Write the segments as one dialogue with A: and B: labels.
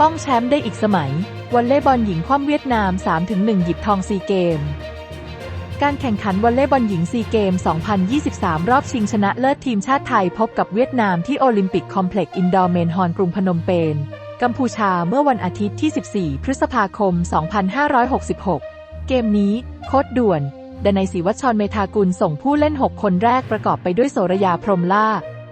A: ป้องแชมป์ได้อีกสมัยวอลเลย์บอลหญิงคว่ำเวียดนาม 3-1 หยิบทองซีเกม การแข่งขันวอลเลย์บอลหญิงซีเกม 2023 รอบชิงชนะเลิศทีมชาติไทยพบกับเวียดนามที่โอลิมปิกคอมเพล็กซ์อินดอร์เมนฮอนกรุงพนมเปญ กัมพูชาเมื่อวันอาทิตย์ที่ 14 พฤษภาคม 2566 เกมนี้ โค้ดด่วนดนัยศรีวัชรเมธากุลส่งผู้เล่น 6 คนแรกประกอบไปด้วยโสรยาพรหมล่า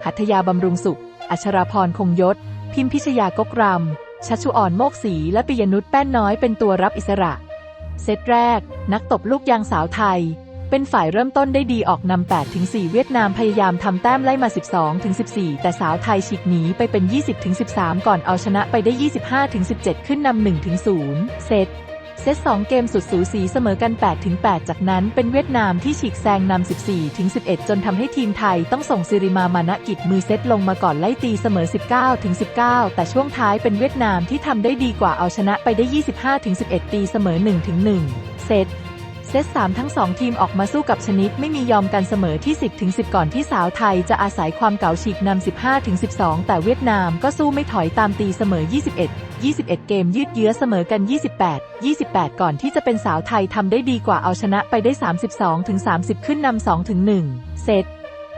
A: หัตถยาบำรุงสุข อัชราพรคงยศ พิมพิชยากกรำ ชัชชุอ่อนโมกสีและปิยนุชแป้นน้อยเป็นตัวรับอิสระ เซตแรก นักตบลูกยางสาวไทย เป็นฝ่ายเริ่มต้นได้ดีออกนำ8ถึง4เวียดนามพยายามทำแต้มไล่มา 12ถึง14 แต่สาวไทยฉีกหนีไปเป็น 20ถึง13 ก่อนเอาชนะไปได้ 25ถึง17 ขึ้นนำ1ถึง0เซต ซต2เกมสุดสูสีเสมอกัน8ถึง8จากนั้นเป็นเวียดนามที่ฉีกแซงนำ 14ถึง11 จนทำให้ทีมไทยต้องส่งซิริมามานะกิจมือเซตลงมาก่อนไล่ตีเสมอ 19ถึง19 แต่ช่วงท้ายเป็นเวียดนามที่ทำได้ดีกว่าเอาชนะไปได้ 25ถึง11 ตีเสมอ1ถึง1เซต เซต3ทั้ง 2 ทีมออกมาสู้กับชนิดไม่มียอมกันเสมอที่ 10ถึง10 ก่อนที่สาวไทยจะอาศัยความเก่าฉีกนำ 15ถึง12 แต่เวียดนามก็สู้ไม่ถอยตามตีเสมอ 21 21 เกมยืดเยื้อเสมอกัน 28 28 ก่อนที่จะเป็นสาวไทยทำได้ดีกว่าเอาชนะไปได้ 32ถึง30 ขึ้นนำ2ถึง1เซต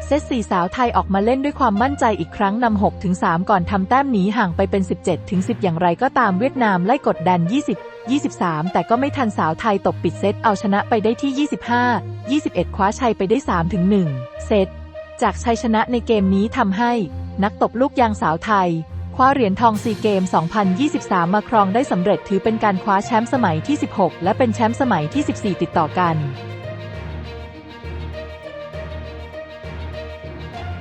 A: เซตสี่สาวไทยออกมาเล่นด้วยความมั่นใจอีกครั้งนำ6ถึง3ก่อนทำแต้มหนีห่างไปเป็น 17ถึง10 อย่างไรก็ตามเวียดนามไล่กดดัน 20 23 แต่ก็ไม่ทันสาวไทยตบปิดเซตเอาชนะไปได้ที่ 25 21 คว้าชัยไปได้3ถึง1เซต จากชัยชนะในเกมนี้ทำให้นักตบลูกยางสาวไทย คว้าเหรียญทองซีเกม 2023 มาครองได้สำเร็จถือเป็นการคว้าแชมป์สมัยที่ 16 และเป็นแชมป์สมัยที่ 14 ติดต่อกัน